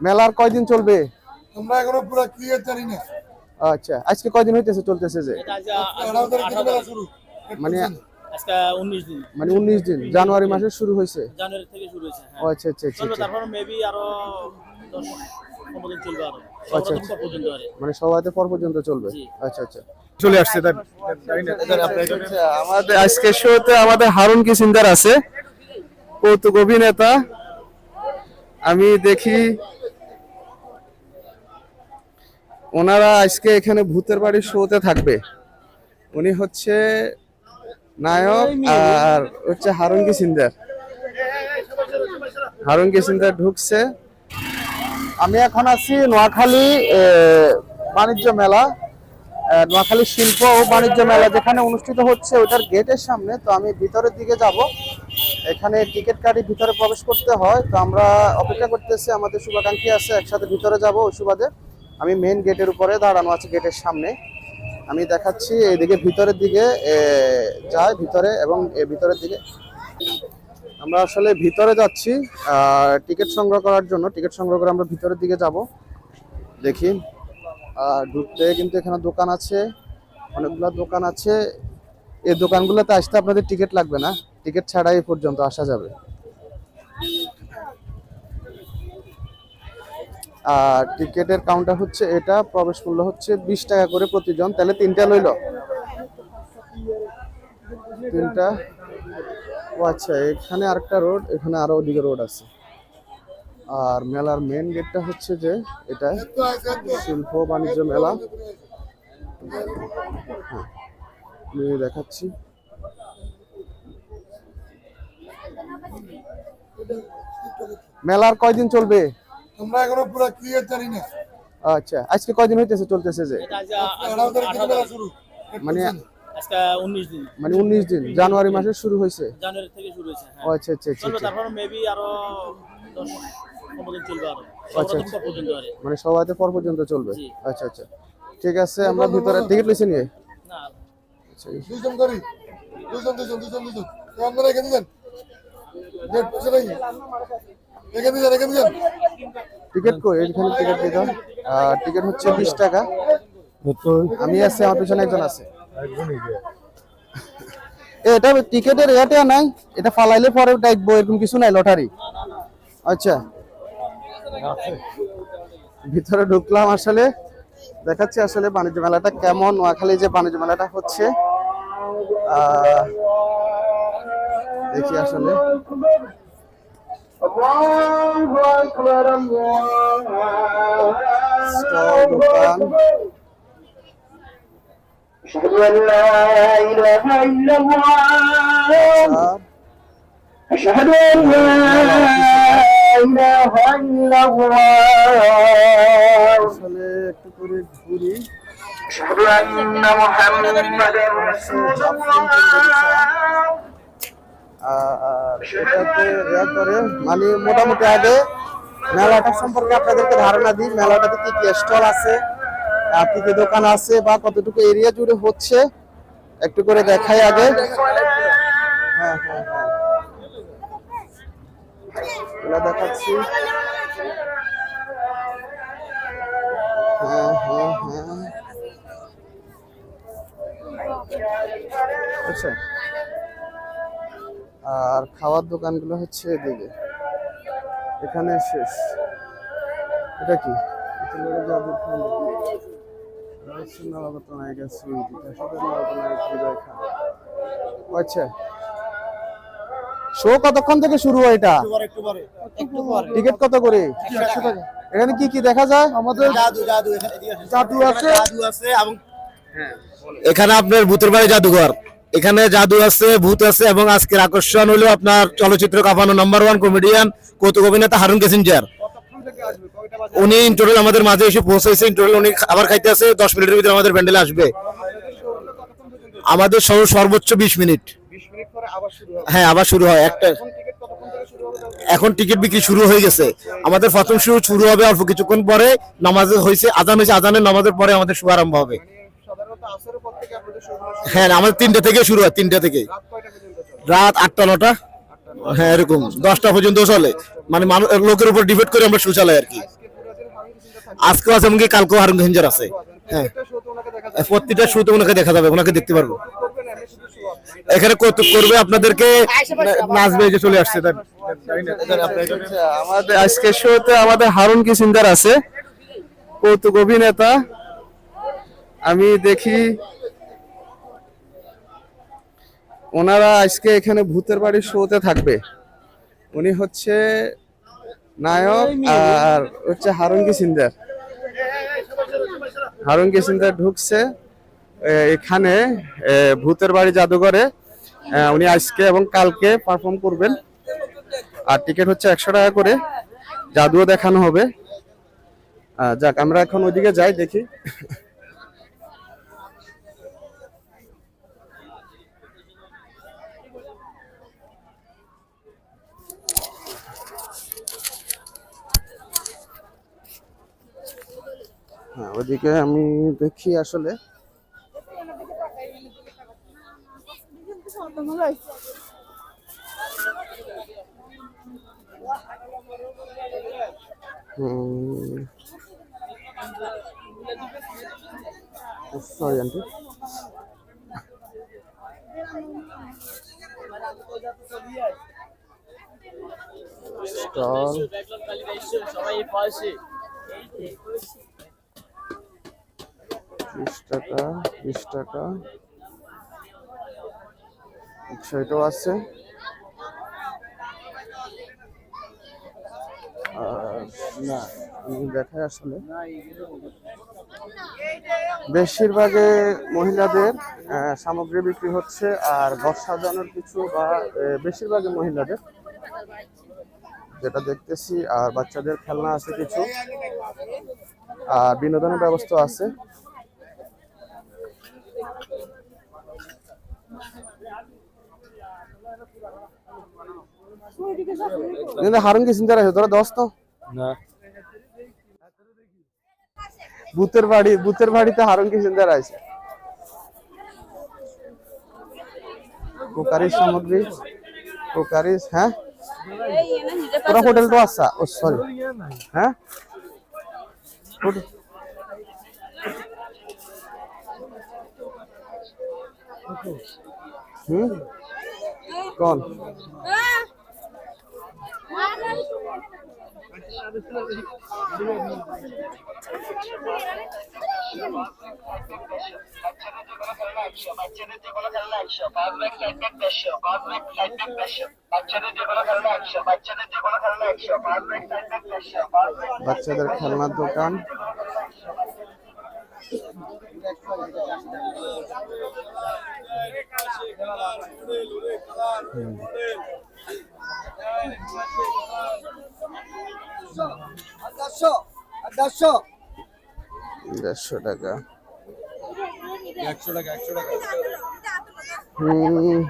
মেলার কয়দিন চলবে? আমরা এখনও পুরো ক্লিয়ার জানি না। আচ্ছা আজকে কয়দিন হইতেছে চলতেছে যে? মানে উনিশ দিন। মানে উনিশ দিন জানুয়ারি মাসে শুরু হয়েছে? জানুয়ারি থেকে শুরু হয়েছে হ্যাঁ। আচ্ছা আচ্ছা আচ্ছা আচ্ছা। তারপর মেবি আরও দশ পনেরো দিন চলবে আরও। আচ্ছা, আরে। মানে সবাইতে পর পর্যন্ত চলবে? আচ্ছা আচ্ছা। চলে আসছে আচ্ছা, আমাদের আজকে শোতে আমাদের হারুন কিসিন্দার আছে? কৌতুক অভিনেতা আমি দেখি ওনারা আজকে এখানে ভূতের বাড়ির শোতে থাকবে। উনি হচ্ছে নায়ক আর হচ্ছে হারুন কিসিন্দার হারুন কিসিন্দার ঢুকছে। আমি এখন আছি নোয়াখালী বাণিজ্য মেলা। নোয়াখালী শিল্প ও বাণিজ্য মেলা যেখানে অনুষ্ঠিত হচ্ছে ওটার গেটের সামনে। তো আমি ভিতরের দিকে যাব। এখানে টিকিট কাটি ভিতরে প্রবেশ করতে হয়, তো আমরা অপেক্ষা করতেছি, আমাদের শুভাকাঙ্ক্ষী আছে, একসাথে ভিতরে যাব ওই সুবাদে আমি মেন গেটের উপরে দাঁড়ানো আছে গেটের সামনে। আমি দেখাচ্ছি এদিকে ভিতরের দিকে যাই ভিতরে এবং ভিতরের দিকে। আমরা আসলে ভিতরে যাচ্ছি টিকিট সংগ্রহ করার জন্য, টিকিট সংগ্রহ করে আমরা ভিতরের দিকে যাব। দেখি, আর ঢুকতে কিন্তু এখানে দোকান আছে, অনেকগুলো দোকান আছে। এই দোকানগুলোতে আসতে আপনাদের টিকিট লাগবে না। টিকিট ছাড়াই পর্যন্ত আসা যাবে। আর টিকিটের কাউন্টার হচ্ছে এটা, প্রবেশ মূল্য হচ্ছে বিশ টাকা করে প্রতিজন। তাহলে তিনটা লইল? তিনটা? ও আচ্ছা এখানে আরেকটা রোড, এখানে আরও ওদিকে রোড আছে। আর মেলার মেন গেটটা হচ্ছে যে এটা, শিল্প বাণিজ্য মেলা। হ্যাঁ দেখাচ্ছি। মেলার কয়দিন চলবে? আমরা এখনও পুরো ক্লিয়ার জানি না। আচ্ছা আজকে কয়দিন হইতেছে চলতেছে যে? মানে আজকে উনিশ দিন। মানে উনিশ দিন জানুয়ারি মাসে শুরু হয়েছে? জানুয়ারি থেকে শুরু হয়েছে হ্যাঁ। আচ্ছা আচ্ছা আচ্ছা আচ্ছা। তারপর মেবি আরও দশ পনেরো দিন চলবে আরও। আচ্ছা, আরে। মানে সবাইতে পর পর্যন্ত চলবে? আচ্ছা আচ্ছা। ঠিক আছে আমরা ভিতরে টিকিট লিখে নিয়ে? না। আচ্ছা। দুজন করি। দুজন দুজন দুজন দুজন। আপনারা এখানে যান ডেট পয়সা নাই এখানে যান এখানে যান টিকিট কই? এখানে টিকিট দিতে হয় টিকিট হচ্ছে বিশ টাকা। আমি আছি আমার পিছনে একজন আছে। এ, এটা টিকিটের এটা নাই। এটা ফালাইলে পরে ডাকবো এরকম কিছু নাই লটারি। আচ্ছা। ভিতরে ঢুকলাম আসলে। দেখাচ্ছি আসলে বাণিজ্য মেলাটা কেমন। নোয়াখালী যে বাণিজ্য মেলাটা হচ্ছে আহ, দেখি আসলে স্টল দোকান أشهد أن لا إله إلا الله আর أشهد أن لا إله إلا الله আসলে একটু করে ঘুরি أشهد أن محمدا رسول الله আর এটাতে ইয়া করে মানে মোটামুটি আগে মেলাটা সম্পর্কে আপনাদেরকে ধারণা দিই মেলাটাতে কি কি স্টল আছে কি কি দোকান আছে বা কতটুকু এরিয়া জুড়ে হচ্ছে একটু করে দেখাই আগে হ্যাঁ হ্যাঁ হ্যাঁ দেখাচ্ছি আর খাওয়ার দোকানগুলো হচ্ছে এদিকে। এখানে শেষ। এটা কি? আচ্ছা। শো কতক্ষণ থেকে শুরু হয় এটা? একটু পরে একটু পরে টিকিট কত করে? এখানে কি কি দেখা যায়? আমাদের জাদু জাদু এখানে জাদু আছে? জাদু আছে এবং এখানে আপনার ভূতের বাড়ি জাদুঘর। এখানে জাদু আছে ভূত আছে এবং আজকের আকর্ষণ হলো আপনার চলচ্চিত্র কাঁপানো নাম্বার ওয়ান কমেডিয়ান কৌতুক অভিনেতা হারুন কেসিনজার উনি ইন্টারভিউ আমাদের মাঝে এসে পৌঁছেছে ইন্টারভিউ উনি খাবার খাইতে আছে দশ মিনিটের ভিতরে আমাদের প্যান্ডেলে আসবে। আমাদের সর্ব- সর্বোচ্চ বিশ মিনিট। হ্যাঁ আবার শুরু হয়। একটা এখন টিকিট বিক্রি শুরু হয়ে গেছে। আমাদের প্রথম শুরু শুরু হবে অল্প কিছুক্ষণ পরে নামাজ হয়েছে আজান হয়েছে আজানের নামাজের পরে আমাদের শুভ আরম্ভ হবে। হ্যাঁ আমাদের তিনটা থেকে শুরু হয়, তিনটা থেকে রাত আটটা, নটা? হ্যাঁ এরকম। দশটা পর্যন্ত চলে। মানে লোকের উপর ডিপেন্ড করে আমরা শো চালাই আর কি। আজকেও আছে, এমনকি কালকেও হারুন গেঞ্জার আছে। হ্যাঁ। প্রতিটা শুতে ওনাকে দেখা যাবে, ওনাকে দেখতে পারব। এখানে কৌতুক করবে আপনাদেরকে? নাচবে যে চলে আসছে আমাদের আজকে শোতে আমাদের হারুন কিসিন্দার আছে? কৌতুক অভিনেতা। আমি দেখি ওনারা আজকে এখানে ভূতের বাড়ির শোতে থাকবে। উনি হচ্ছে নায়ক আর হচ্ছে হারুন কিসিন্দার হারুন কিসিন্দার ঢুকছে এখানে ভূতের বাড়ি জাদুঘরে। উনি আজকে এবং কালকে পারফর্ম করবেন। আর টিকিট হচ্ছে একশো টাকা করে। জাদুও দেখানো হবে। যাক, আমরা এখন ওইদিকে যাই, দেখি। হ্যাঁ ওইদিকে আমি দেখি আসলে। সরি আন্টি স্টল সবাই পাশে। ত্রিশ টাকা বিশ টাকা। এটাও আছে। না দেখাই আসলে। বেশিরভাগে মহিলাদের সামগ্রী বিক্রি হচ্ছে আর ঘর সাজানোর কিছু বা আহ, বেশিরভাগই মহিলাদের। যেটা দেখতেছি আর বাচ্চাদের খেলনা আছে কিছু। আর বিনোদনের ব্যবস্থা আছে। কিন্তু হারুন কি চিন্তা রাখে তোরা দোস্ত না ভূতের বাড়ি ভূতের বাড়িতে হারুন কি চিন্তা আছে কোকারির সামগ্রী কোকারিস হ্যাঁ তোরা হোটেল তো আসা ও সরি হ্যাঁ হোটেল- হুম কোন বাচ্চাদের যেগুলো খেলনা একশো সাইড ব্যাগ দেড়শো সাইড ব্যাগ দেড়শো বাচ্চাদের বাচ্চাদের যেগুলো খেলনা একশো বাচ্চাদের খেলনার দোকান। দেড়শো টাকা। হুম।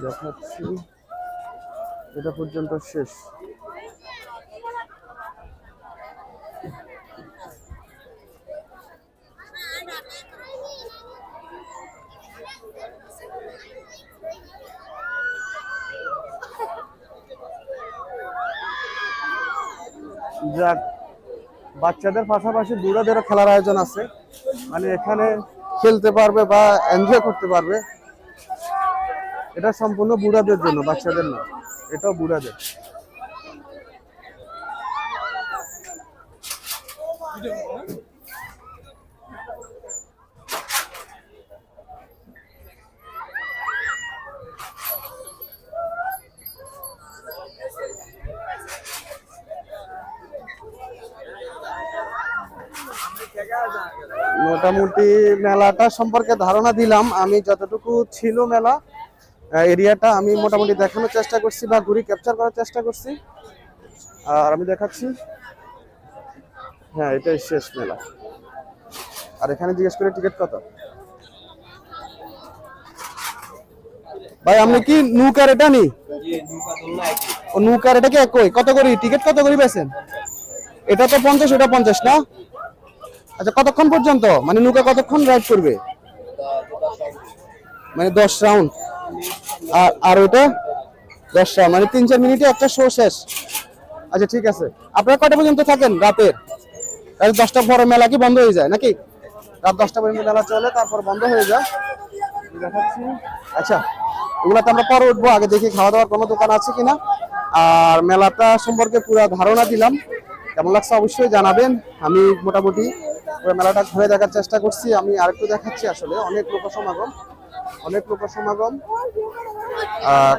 দেখাচ্ছি। এটা পর্যন্ত শেষ। যাক, বাচ্চাদের পাশাপাশি বুড়াদেরও খেলার আয়োজন আছে। মানে এখানে খেলতে পারবে বা এনজয় করতে পারবে। এটা সম্পূর্ণ বুড়াদের জন্য, বাচ্চাদের না, এটাও বুড়াদের। মোটামুটি মেলাটা সম্পর্কে ধারণা দিলাম। আমি যতটুকু ছিল মেলা এরিয়াটা আমি মোটামুটি দেখানোর চেষ্টা করছি বা ঘুরি ক্যাপচার করার চেষ্টা করছি। আর আমি দেখাচ্ছি। হ্যাঁ এটাই শেষ মেলা। আর এখানে জিজ্ঞেস করে টিকিট কত? ভাই, আপনি কি নৌকার এটা নি? নৌকার এটা কি একই? কত করি? টিকিট কত করি পেয়েছেন এটা তো পঞ্চাশ, ওটা পঞ্চাশ না? আচ্ছা কতক্ষণ পর্যন্ত? মানে নৌকা কতক্ষণ রাইড করবে? মানে দশ রাউন্ড আর আর ওটা দশ রাউন্ড মানে তিন, চার মিনিটে একটা শো শেষ। আচ্ছা ঠিক আছে। আপনারা কটা পর্যন্ত থাকেন রাতের রাত দশটা পরে মেলা কি বন্ধ হয়ে যায়, নাকি? রাত দশটা পর্যন্ত মেলা চলে, তারপর বন্ধ হয়ে যায়। দেখাচ্ছি। আচ্ছা তো আমরা পরে উঠবো, আগে দেখি খাওয়া দাওয়ার কোনো দোকান আছে কিনা। আর মেলাটা সম্পর্কে পুরো ধারণা দিলাম। কেমন লাগছে অবশ্যই জানাবেন। আমি মোটামুটি মেলাটা ঘুরে দেখার চেষ্টা করছি। আমি আরেকটু দেখাচ্ছি আসলে। অনেক লোক সমাগম। অনেক লোক সমাগম।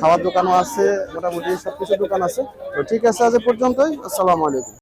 খাওয়ার দোকানও আছে। মোটামুটি সবকিছু দোকান আছে। তো ঠিক আছে, আজ পর্যন্তই। আসসালামু আলাইকুম।